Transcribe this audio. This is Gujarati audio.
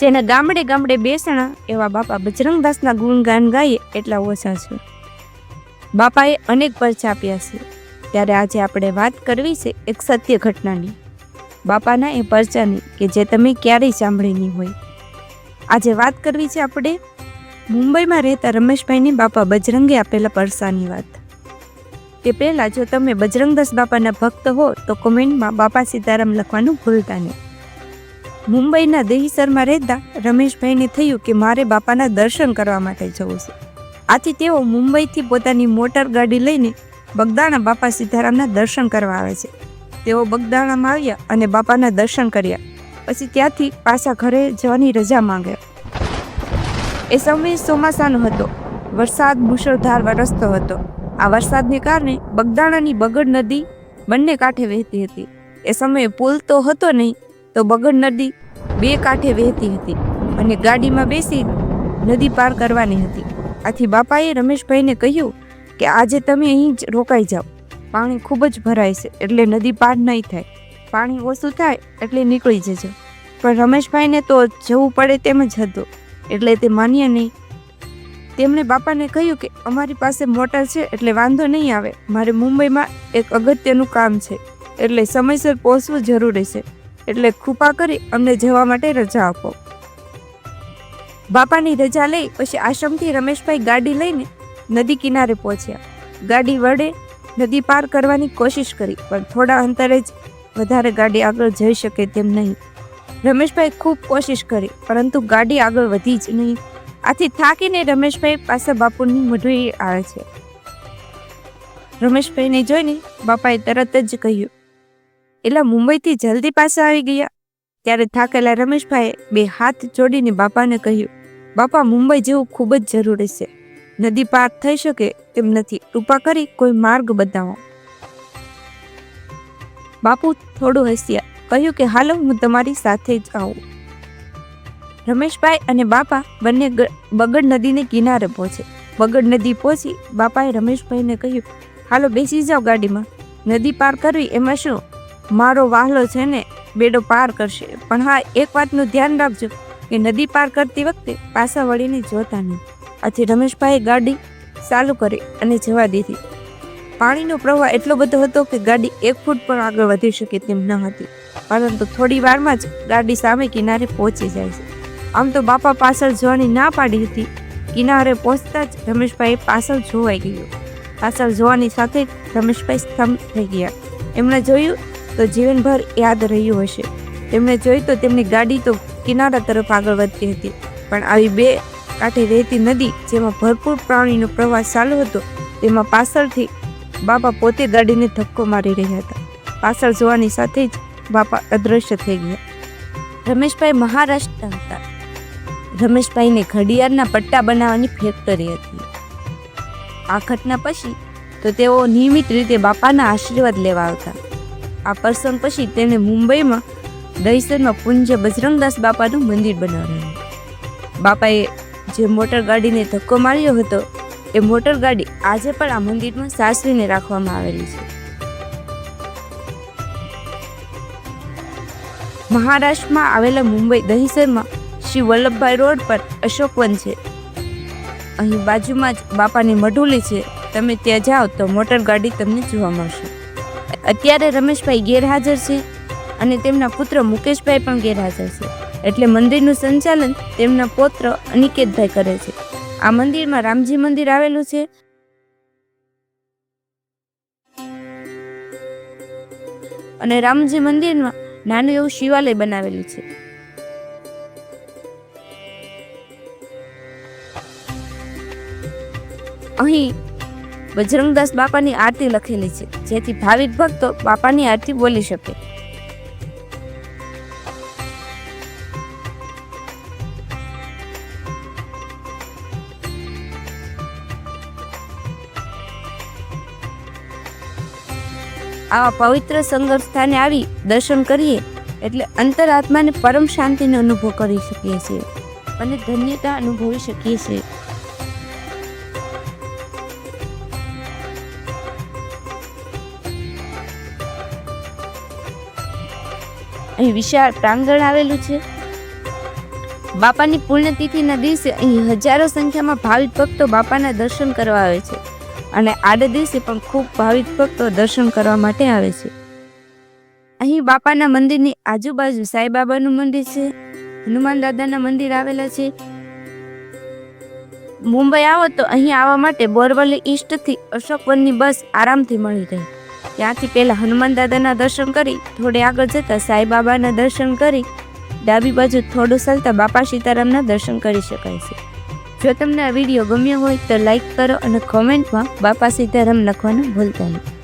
જેને ગામડે ગામડે બેસણા એવા બાપા બજરંગદાસના ગુણગાન ગાઈએ એટલા ઓછા છે. બાપાએ અનેક પરચા આપ્યા છે. ત્યારે આજે આપણે વાત કરવી છે એક સત્ય ઘટનાની. બાપાના એ પરચાની કે જે તમે ક્યારેય સાંભળી નહીં હોય. આજે વાત કરવી છે આપણે મુંબઈમાં રહેતા રમેશભાઈની બાપા બજરંગે આપેલા પરસાની વાત. તે પહેલાં જો તમે બજરંગદાસ બાપાના ભક્ત હો તો કોમેન્ટમાં બાપા સીતારામ લખવાનું ભૂલતા નહીં. મુંબઈના દહીસરમાં રહેતા રમેશભાઈને થયું કે મારે બાપાના દર્શન કરવા માટે જવું છે. આથી તેઓ મુંબઈથી પોતાની મોટર ગાડી લઈને બગદાણા બાપા સીતારામના દર્શન કરવા આવે છે. તેઓ બગદાણામાં આવ્યા અને બાપાના દર્શન કર્યા. પછી ત્યાંથી પાછા ઘરે જવાની રજા માંગ્યા. એ સમય ચોમાસાનો હતો. વરસાદ મુશળધાર વરસતો હતો. આ વરસાદને કારણે બગદાણાની બગડ નદી બંને કાંઠે વહેતી હતી. એ સમયે પુલ તો હતો નહીં તો બગડ નદી બે કાંઠે વહેતી હતી અને ગાડીમાં બેસી નદી પાર કરવાની હતી. આથી બાપાએ રમેશભાઈને કહ્યું કે આજે તમે અહીં જ રોકાઈ જાઓ. પાણી ખૂબ જ ભરાય છે એટલે નદી પાર નહીં થાય. પાણી ઓછું થાય એટલે નીકળી જજો. પણ રમેશભાઈને તો જવું પડે તેમ જ હતું. એટલે તે માન્ય નહીં. તેમણે બાપાને કહ્યું કે અમારી પાસે મોટર છે એટલે વાંધો નહીં આવે. મારે મુંબઈમાં એક અગત્યનું કામ છે. એટલે સમયસર પહોંચવું જરૂરી છે. એટલે કૃપા કરી અમને જવા માટે રજા આપો. બાપાની રજા લઈ પછી આશ્રમથી રમેશભાઈ ગાડી લઈને નદી કિનારે પહોંચ્યા. ગાડી વડે નદી પાર કરવાની કોશિશ કરી, પણ થોડા અંતરે જ વધારે ગાડી આગળ જઈ શકે તેમ નહીં. રમેશભાઈ ખૂબ કોશિશ કરી, પરંતુ ગાડી આગળ વધી જ નહીં. આથી થાકીને રમેશભાઈ પાસે બાપુની મઢુઈ આવે છે. રમેશભાઈને જોઈને બાપાએ તરત જ કહ્યું એલા મુંબઈથી જલ્દી પાછા આવી ગયા. ત્યારે થાકેલા રમેશભાઈએ બે હાથ જોડીને બાપાને કહ્યું, બાપા, મુંબઈ જેવું ખૂબ જ જરૂરી છે. નદી પાર થઈ શકે તેમ નથી. કૃપા કરી કોઈ માર્ગ બતાવો. બાપુ થોડું હસ્યા, કહ્યું કે હાલો, હું તમારી સાથે જ આવું. રમેશભાઈ અને બાપા બંને બગડ નદીને કિનારે પહોંચે. બગડ નદી પહોંચી બાપાએ રમેશભાઈને કહ્યું, હાલો, બેસી જાઓ ગાડીમાં. નદી પાર કરવી એમાં શું મારો વાહલો છે ને બેડો પાર કરશે. પણ હા, એક વાતનું ધ્યાન રાખજો કે નદી પાર કરતી વખતે પાછા વળીને જોતા નહીં. આથી રમેશભાઈએ ગાડી ચાલુ કરી અને જવા દીધી. પાણીનો પ્રવાહ એટલો બધો હતો કે ગાડી એક ફૂટ પણ આગળ વધી શકે તેમ ન હતી. પરંતુ થોડી વારમાં જ ગાડી સામે કિનારે પહોંચી જાય છે. આમ તો બાપા પાછળ જોવાની ના પાડી હતી. કિનારે પહોંચતા જ રમેશભાઈ પાછળ જોવાઈ ગયું. પાછળ જોવાની સાથે રમેશભાઈ સ્તંભ થઈ ગયા. એમણે જોયું તો જીવનભર યાદ રહ્યું હશે. તેમણે જોયું તો તેમની ગાડી તો કિનારા તરફ આગળ વધતી હતી, પણ આવી બે કાંઠે રહેતી નદી જેમાં ભરપૂર પ્રાણીનો પ્રવાહ ચાલુ હતો, તેમાં પાછળથી બાપા પોતે ગાડીને ધક્કો મારી રહ્યા હતા. પાછળ જોવાની સાથે જ બાપા અદૃશ્ય થઈ ગયા. રમેશભાઈ મહારાષ્ટ્ર હતા. રમેશભાઈને ઘડિયાળના પટ્ટા બનાવવાની ફેક્ટરી હતી. આ ઘટના પછી તો તેઓ નિયમિત રીતે બાપાના આશીર્વાદ લેવા આવતા. આ પ્રસંગ પછી તેણે મુંબઈમાં દહીસરમાં પૂજ્ય બજરંગદાસ બાપાનું મંદિર બનાવ્યું. બાપાએ જે મોટર ગાડીને ધક્કો માર્યો હતો, એ મોટર ગાડી આજે પણ આ મંદિરમાં સાસવીને રાખવામાં આવેલી છે. મહારાષ્ટ્રમાં આવેલા મુંબઈ દહીસરમાં શ્રી વલ્લભભાઈ રોડ પર અશોકવન છે. અહીં બાજુમાં જ બાપાની મઢુલી છે. તમે ત્યાં જાઓ તો મોટર ગાડી તમને જોવા મળશે. અત્યારે રમેશભાઈ ગેરહાજર છે અને તેમના પુત્ર મુકેશભાઈ પણ ગેરહાજર છે. એટલે મંદિરનું સંચાલન તેમના પુત્ર અનિકેતભાઈ કરે છે. આ મંદિરમાં રામજી મંદિર આવેલું છે. અને રામજી મંદિરમાં નાનું એવું શિવાલય બનાવેલું છે. અહીં બજરંગદાસ બાપાની આરતી લખેલી છે. જેથી ભાવિક ભક્તો બાપાની આરતી બોલી શકે. આવા પવિત્ર સંગમ સ્થાને આવી દર્શન કરીએ એટલે અંતરાત્માને પરમ શાંતિનો અનુભવ કરી શકીએ છીએ. અને ધન્યતા અનુભવી શકીએ છીએ. અહીં વિશાળ પ્રાંગણ આવેલું છે. બાપાની પુણ્યતિથિના દિવસે અહીં હજારો સંખ્યામાં ભાવિક ભક્તો બાપાના દર્શન કરવા આવે છે અને આડે દિવસે પણ ખૂબ ભાવિક ભક્તો દર્શન કરવા માટે આવે છે. અહીં બાપાના મંદિરની આજુબાજુ સાંઈબાબાનું મંદિર છે. હનુમાન દાદાના મંદિર આવેલા છે. મુંબઈ આવો તો અહીં આવવા માટે બોરવલી ઈસ્ટથી અશોકવનની બસ આરામથી મળી રહે. ત્યાંથી પહેલાં હનુમાન દાદાના દર્શન કરી, થોડે આગળ જતાં સાંઈબાબાના દર્શન કરી, ડાબી બાજુ થોડું ચાલતા બાપા સીતારામના દર્શન કરી શકાય છે. જો તમને આ વીડિયો ગમ્યો હોય તો લાઈક કરો અને કોમેન્ટમાં બાપા સીતારામ લખવાનું ભૂલતા નહીં.